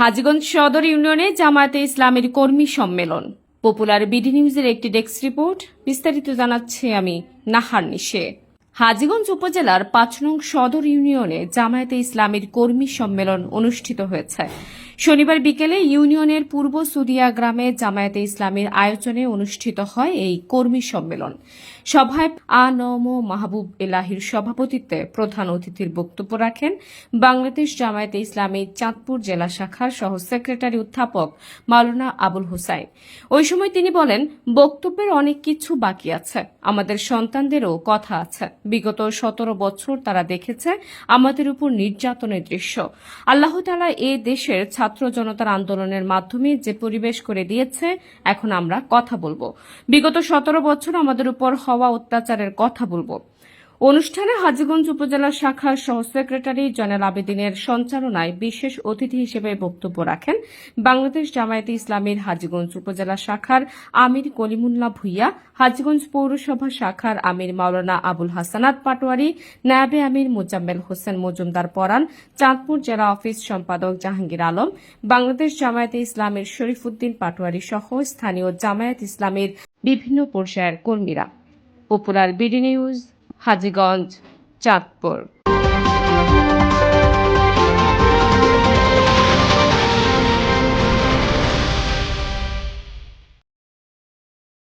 হাজীগঞ্জ সদর ইউনিয়নে জামায়াতে ইসলামের কর্মী সম্মেলন। পপুলার বিডি নিউজের একটি ডেস্ক রিপোর্ট বিস্তারিত জানাচ্ছে আমি নাহার নিশে। হাজীগঞ্জ উপজেলার পাঁচ নং সদর ইউনিয়নে জামায়াতে ইসলামের কর্মী সম্মেলন অনুষ্ঠিত হয়েছে। শনিবার বিকেলে ইউনিয়নের পূর্ব সুদিয়া গ্রামে জামায়াতে ইসলামের আয়োজনে অনুষ্ঠিত হয় এই কর্মী সম্মেলন। সভায় আ নম মাহবুব এলাহির সভাপতিত্বে প্রধান অতিথির বক্তব্য রাখেন বাংলাদেশ জামায়াতে ইসলামী চাঁদপুর জেলা শাখার সহ সেক্রেটারি অধ্যাপক মাওলানা আবুল হোসাইন। ওই সময় তিনি বলেন, বক্তব্যের অনেক কিছু বাকি আছে, আমাদের সন্তানদেরও কথা আছে। বিগত সতেরো বছর তারা দেখেছে আমাদের উপর নির্যাতনের দৃশ্য। আল্লাহ এ দেশের ছাত্র জনতার আন্দোলনের মাধ্যমে যে পরিবেশ করে দিয়েছে, এখন আমরা কথা বলব। বিগত সতেরো বছর আমাদের উপর হওয়া অত্যাচারের কথা বলব। অনুষ্ঠানে হাজীগঞ্জ উপজেলা শাখার সহ সেক্রেটারি জয়নাল আবেদিনের সঞ্চালনায় বিশেষ অতিথি হিসেবে বক্তব্য রাখেন বাংলাদেশ জামায়াতে ইসলামীর হাজীগঞ্জ উপজেলা শাখার আমির কলিমুল্লাহ ভুইয়া, হাজীগঞ্জ পৌরসভা শাখার আমির মাওলানা আবুল হাসানাত পাটোয়ারি, নায়াবে আমির মোজাম্মেল হোসেন মজুমদার পরান, চাঁদপুর জেলা অফিস সম্পাদক জাহাঙ্গীর আলম, বাংলাদেশ জামায়াতে ইসলামের শরীফুদ্দিন পাটোয়ারি সহ স্থানীয় জামায়াত ইসলামের বিভিন্ন পর্যায়ের কর্মীরা। Popular BD news Hajiganj Chandpur.